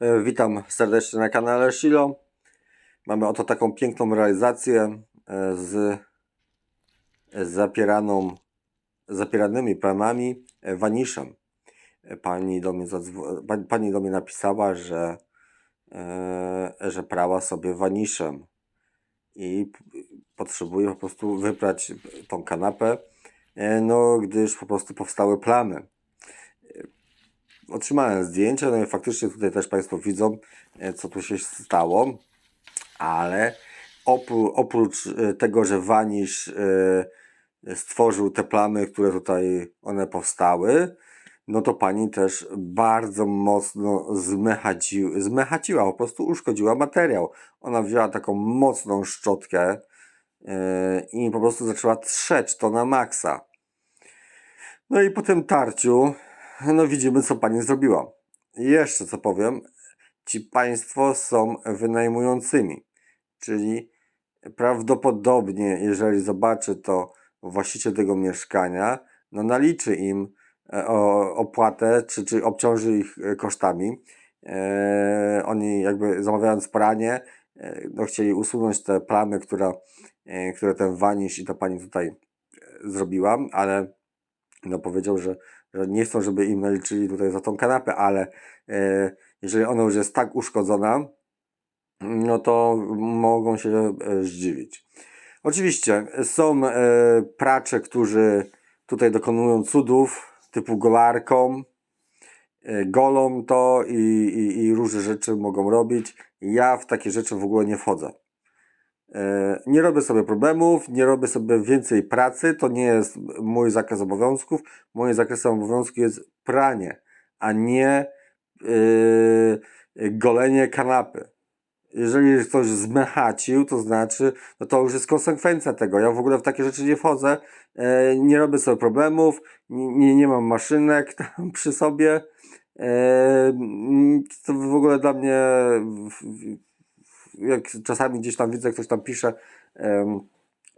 E, Witam serdecznie na kanale Shilo. Mamy oto taką piękną realizację e, z, zapieraną, zapieranymi plamami waniszem. E, Pani do mnie, pani, do mnie napisała, że, że prała sobie waniszem i potrzebuje po prostu wyprać tą kanapę, no gdyż po prostu powstały plamy otrzymałem zdjęcie, no i faktycznie tutaj też Państwo widzą, e, co tu się stało, ale opró- oprócz e, tego, że Wanisz e, stworzył te plamy, które tutaj one powstały, no to pani też bardzo mocno zmechaci, zmechaciła, po prostu uszkodziła materiał. Ona wzięła taką mocną szczotkę i po prostu zaczęła trzeć to na maksa. No i po tym tarciu, no widzimy, co pani zrobiła. I jeszcze co powiem, ci państwo są wynajmującymi, czyli prawdopodobnie, jeżeli zobaczy to właściciel tego mieszkania, no naliczy im e, opłatę, czy, czy obciąży ich e, kosztami. E, oni jakby zamawiając pranie, no chcieli usunąć te plamy, która, które ten wanisz i ta pani tutaj zrobiła, ale no powiedział, że nie chcą, żeby im naliczyli tutaj za tą kanapę, ale e, jeżeli ona już jest tak uszkodzona, no to mogą się e, zdziwić. Oczywiście są e, pracze, którzy tutaj dokonują cudów, typu golarką, golą to i, i, i różne rzeczy mogą robić. Ja w takie rzeczy w ogóle nie wchodzę. E, Nie robię sobie problemów, nie robię sobie więcej pracy, to nie jest mój zakres obowiązków. Moim zakresem obowiązku jest pranie, a nie yy, golenie kanapy. Jeżeli ktoś zmechacił, to znaczy, no to już jest konsekwencja tego. Ja w ogóle w takie rzeczy nie wchodzę, e, nie robię sobie problemów, nie, nie, mam maszynek tam przy sobie. Mm, to w ogóle dla mnie, w- w- jak czasami gdzieś tam widzę, ktoś tam pisze,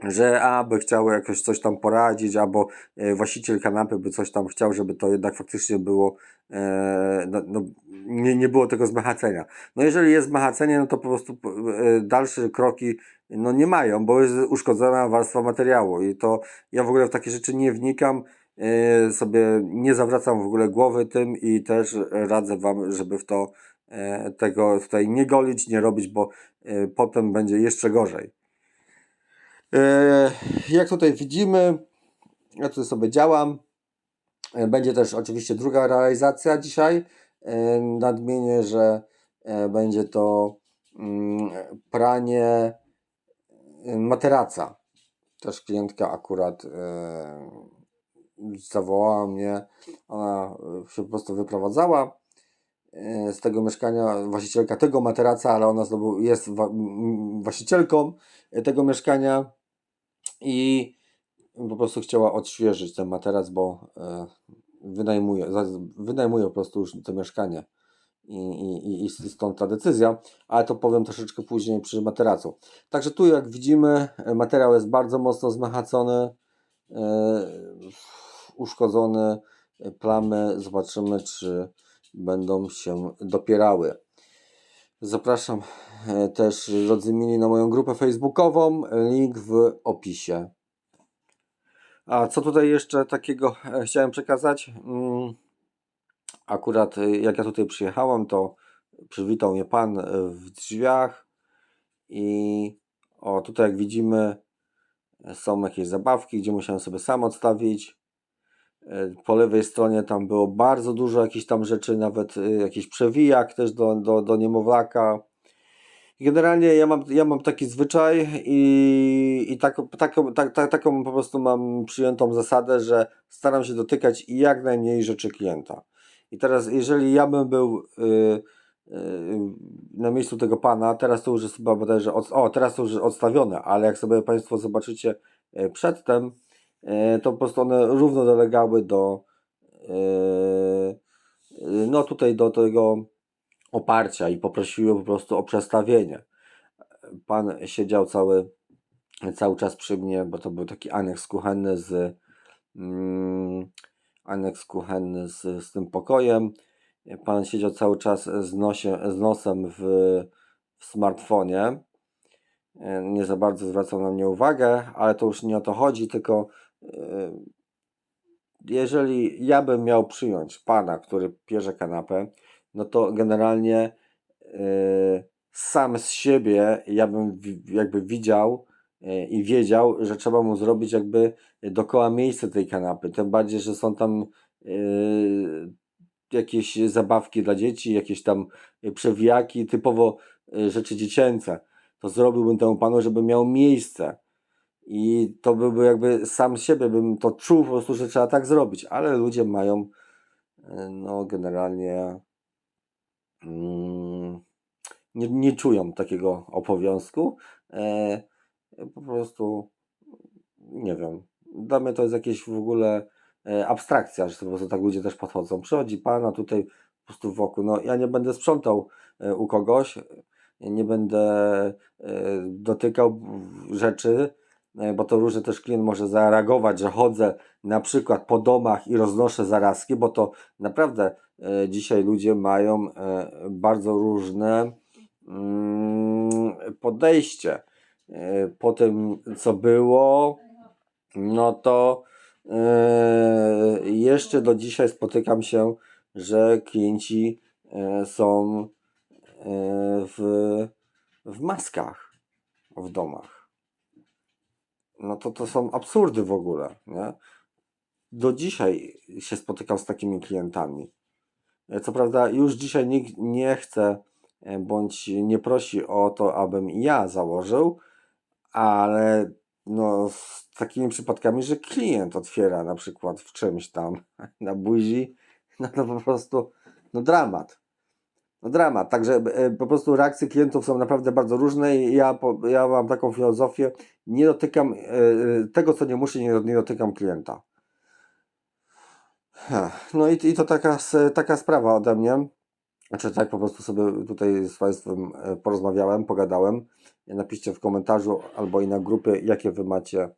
że a, by chciały jakoś coś tam poradzić, albo e, właściciel kanapy by coś tam chciał, żeby to jednak faktycznie było, e, no, no, nie, nie było tego zmachacenia. No jeżeli jest zmachacenie, no to po prostu e, dalsze kroki no nie mają, bo jest uszkodzona warstwa materiału i to ja w ogóle w takie rzeczy nie wnikam, sobie nie zawracam w ogóle głowy tym i też radzę Wam, żeby w to e, tego tutaj nie golić, nie robić, bo e, potem będzie jeszcze gorzej. E, Jak tutaj widzimy, ja tutaj sobie działam. E, Będzie też oczywiście druga realizacja dzisiaj. E, Nadmienię, że e, będzie to mm, pranie e, materaca. Też klientka akurat e, zawołała mnie. Ona e, się po prostu wyprowadzała e, z tego mieszkania, właścicielka tego materaca, ale ona znowu jest właścicielką e, tego mieszkania i po prostu chciała odświeżyć ten materac, bo wynajmuje, wynajmuje po prostu już to mieszkanie. I, i, i- stąd ta decyzja, ale to powiem troszeczkę później przy materacu. Także tu jak widzimy, materiał jest bardzo mocno zmachacony, e, uszkodzony, e, plamy. Zobaczymy, czy będą się dopierały. Zapraszam e, też drodzy mili na moją grupę facebookową, link w opisie. A co tutaj jeszcze takiego e, chciałem przekazać? Mm, Akurat jak ja tutaj przyjechałem, to przywitał mnie pan w drzwiach i o tutaj jak widzimy są jakieś zabawki, gdzie musiałem sobie sam odstawić. E, Po lewej stronie tam było bardzo dużo jakichś tam rzeczy, nawet e, jakiś przewijak też do, do, do niemowlaka. Generalnie ja mam, ja mam taki zwyczaj i, i taką, taką, tak, tak, taką po prostu mam przyjętą zasadę, że staram się dotykać jak najmniej rzeczy klienta. I teraz, jeżeli ja bym był y, y, na miejscu tego pana, teraz to już jest chyba bodajże, od, o, teraz to już odstawione, ale jak sobie Państwo zobaczycie y, przedtem, y, to po prostu one równo dolegały do, y, y, no tutaj do tego oparcia i poprosiły po prostu o przestawienie. Pan siedział cały, cały czas przy mnie, bo to był taki aneks kuchenny z mm, aneks kuchenny z, z tym pokojem pan siedział cały czas z, nosie, z nosem w, w smartfonie. Nie za bardzo zwracał na mnie uwagę, ale to już nie o to chodzi, tylko e, jeżeli ja bym miał przyjąć pana, który pierze kanapę, no to generalnie e, sam z siebie ja bym jakby widział e, i wiedział, że trzeba mu zrobić jakby dookoła miejsce tej kanapy. Tym bardziej, że są tam jakieś zabawki dla dzieci, jakieś tam e, przewijaki, typowo e, rzeczy dziecięce. To zrobiłbym temu panu, żeby miał miejsce. I to byłby jakby sam siebie bym to czuł po prostu, że trzeba tak zrobić, ale ludzie mają e, no generalnie mm, nie, nie czują takiego obowiązku. E, po prostu nie wiem. Dla mnie to jest jakieś w ogóle abstrakcja, że po prostu tak ludzie też podchodzą. Przychodzi pan, a tutaj po prostu wokół. No ja nie będę sprzątał e, u kogoś, nie będę e, dotykał rzeczy, e, bo to różnie też klient może zareagować, że chodzę na przykład po domach i roznoszę zarazki, bo to naprawdę e, dzisiaj ludzie mają e, bardzo różne mm, podejście. E, Po tym, co było, no to e, jeszcze do dzisiaj spotykam się, że klienci e, są e, w, w maskach w domach. No to to są absurdy w ogóle, nie? Do dzisiaj się spotykam z takimi klientami. Co prawda, już dzisiaj nikt nie chce bądź nie prosi o to, abym ja założył, ale no, z takimi przypadkami, że klient otwiera na przykład w czymś tam na buzi, no to po prostu no dramat. No dramat. Także e, po prostu reakcje klientów są naprawdę bardzo różne i ja, ja mam taką filozofię, nie dotykam e, e, tego, co nie muszę, nie, dotykam klienta. No i, i to taka, taka sprawa ode mnie. Znaczy tak po prostu sobie tutaj z Państwem porozmawiałem, pogadałem. Napiszcie w komentarzu albo i na grupie, jakie Wy macie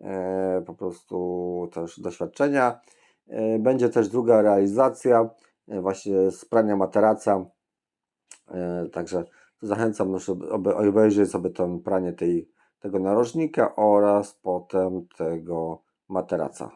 e, po prostu też doświadczenia. E, będzie też druga realizacja e, właśnie z prania materaca. Także zachęcam, żeby aby obejrzeć sobie to pranie tej, tego narożnika oraz potem tego materaca.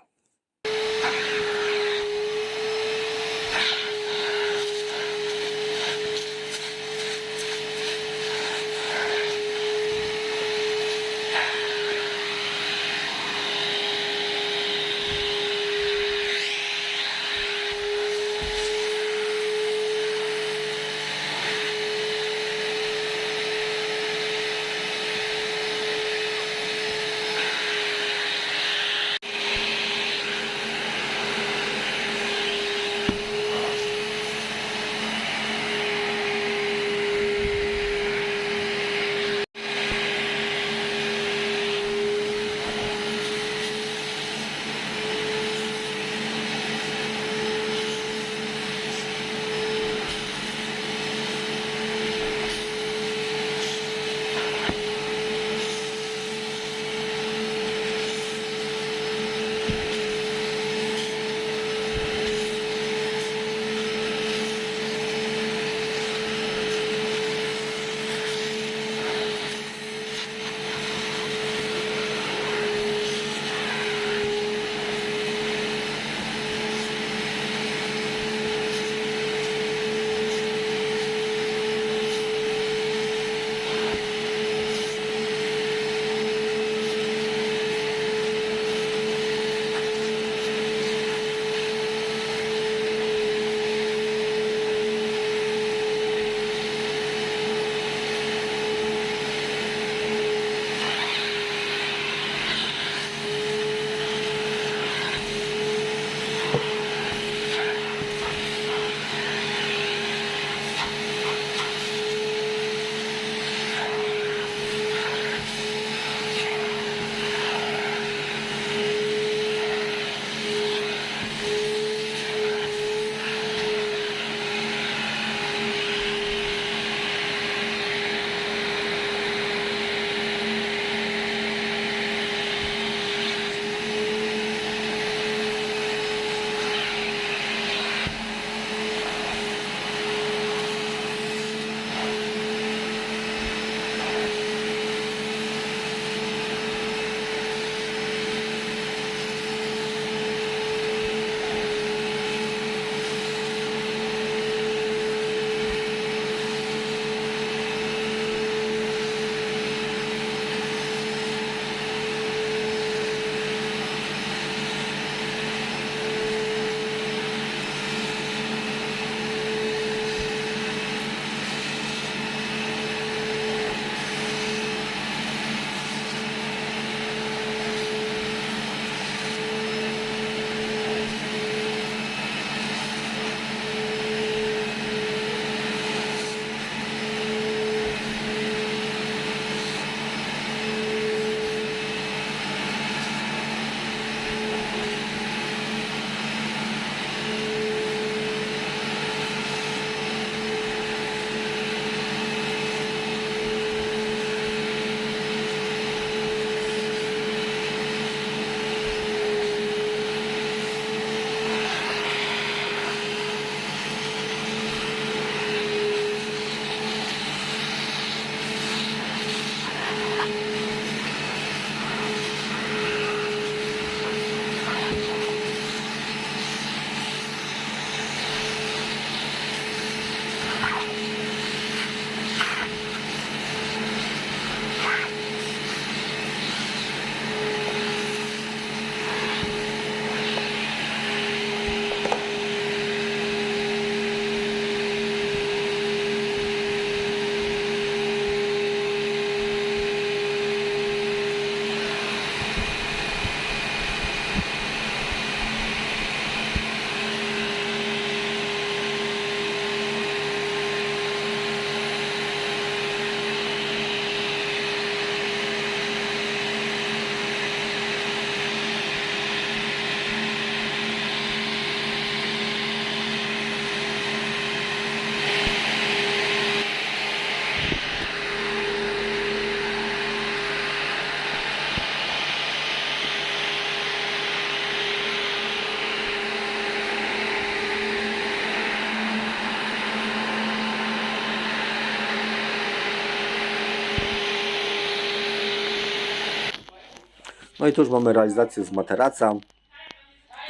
No i tu już mamy realizację z materaca.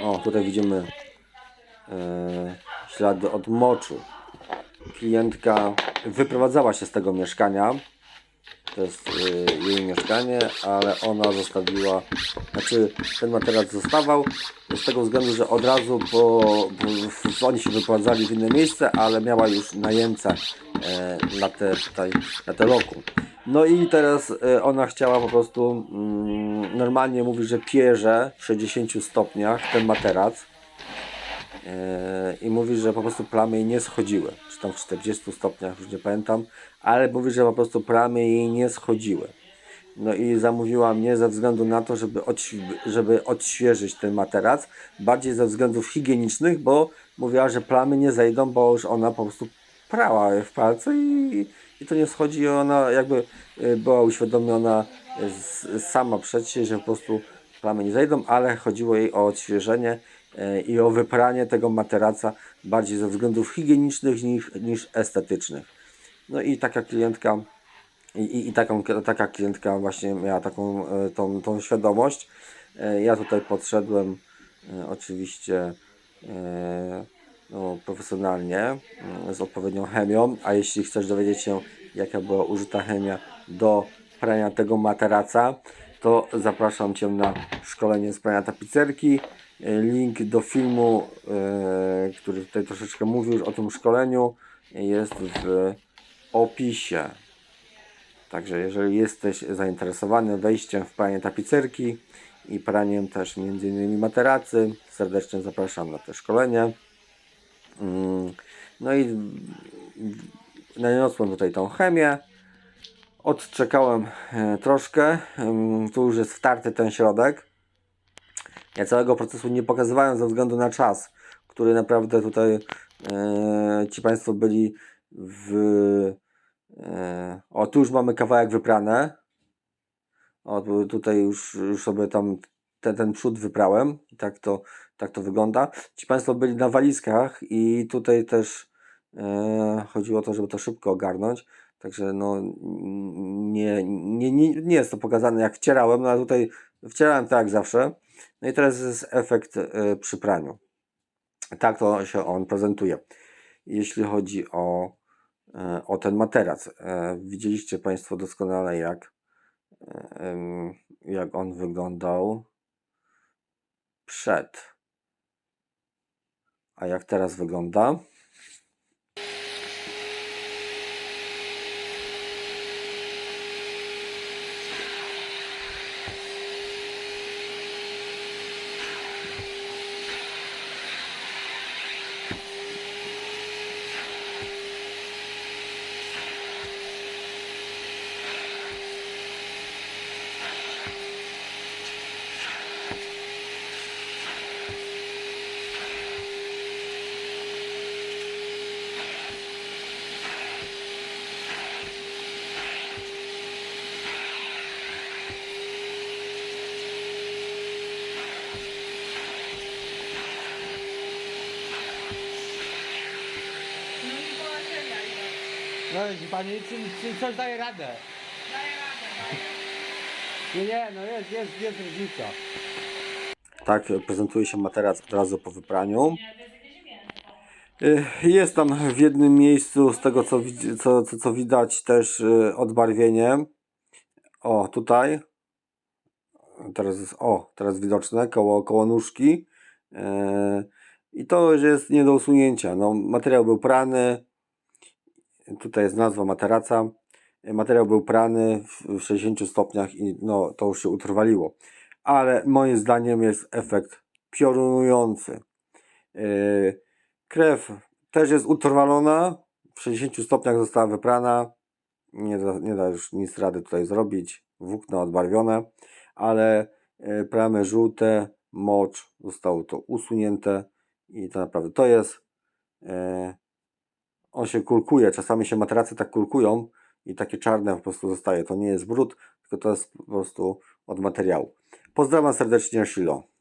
O, tutaj widzimy e, ślady od moczu. Klientka wyprowadzała się z tego mieszkania. To jest e, jej mieszkanie, ale ona zostawiła, znaczy ten materac zostawał z tego względu, że od razu po, po oni się wyprowadzali w inne miejsce, ale miała już najemcę e, na te tutaj, na te lokum. No i teraz e, ona chciała po prostu mm, normalnie mówi, że pierze w 60 stopniach ten materac e, i mówi, że po prostu plamy jej nie schodziły, czy tam w 40 stopniach, już nie pamiętam, ale mówi, że po prostu plamy jej nie schodziły. No i zamówiła mnie ze względu na to, żeby, żeby odświeżyć ten materac, bardziej ze względów higienicznych, bo mówiła, że plamy nie zejdą, bo już ona po prostu prała w palce i, i to nie schodzi i ona jakby y, była uświadomiona sama przed się, że po prostu plamy nie zejdą, ale chodziło jej o odświeżenie y, i o wypranie tego materaca bardziej ze względów higienicznych niż, niż estetycznych. No i taka klientka i, i, taką, taka klientka właśnie miała taką e, tą, tą świadomość. E, Ja tutaj podszedłem e, oczywiście e, no, profesjonalnie z odpowiednią chemią, a jeśli chcesz dowiedzieć się jaka była użyta chemia do prania tego materaca, to zapraszam Cię na szkolenie z prania tapicerki. Link do filmu, e, który tutaj troszeczkę mówił już o tym szkoleniu, jest w opisie. Także jeżeli jesteś zainteresowany wejściem w pranie tapicerki i praniem też m.in. materacy, serdecznie zapraszam na te szkolenie. Mm, No i naniosłem tutaj tą chemię. Odczekałem e, troszkę. Tu już jest wtarty ten środek. Ja całego procesu nie pokazywałem ze względu na czas, który naprawdę tutaj e, ci Państwo byli w E, O, tu już mamy kawałek wyprane. O, tu- tutaj już, już sobie tam ten, ten przód wyprałem. I tak to, tak to wygląda. Ci Państwo byli na walizkach i tutaj też e, chodziło o to, żeby to szybko ogarnąć. Także no nie, nie, nie, nie jest to pokazane jak wcierałem, no ale tutaj wcierałem tak jak zawsze. No i teraz jest efekt e, przy praniu. Tak to się on prezentuje. Jeśli chodzi o e, o ten materac. E, Widzieliście Państwo doskonale, jak, jak on wyglądał przed. A jak teraz wygląda? No pani, czy, czy coś daje radę? Daję radę, daję. Nie, nie, no jest, jest, jest różnica. Tak prezentuje się materac od razu po wypraniu. Jest. Y, Jest tam w jednym miejscu, z tego co, co, co, co widać, też y, odbarwienie. O, tutaj. Teraz jest, o, teraz widoczne koło, koło nóżki. E, I to już jest nie do usunięcia. No, materiał był prany. Tutaj jest nazwa materaca. Materiał był prany w w 60 stopniach i no, to już się utrwaliło. Ale moim zdaniem jest efekt piorunujący. Yy, Krew też jest utrwalona. W 60 stopniach została wyprana. Nie da, nie da już nic rady tutaj zrobić. Włókna odbarwione, ale e, plamy żółte, mocz zostało to usunięte i to naprawdę to jest. On się kulkuje. Czasami się materace tak kulkują i takie czarne po prostu zostaje. To nie jest brud, tylko to jest po prostu od materiału. Pozdrawiam serdecznie, Shilo.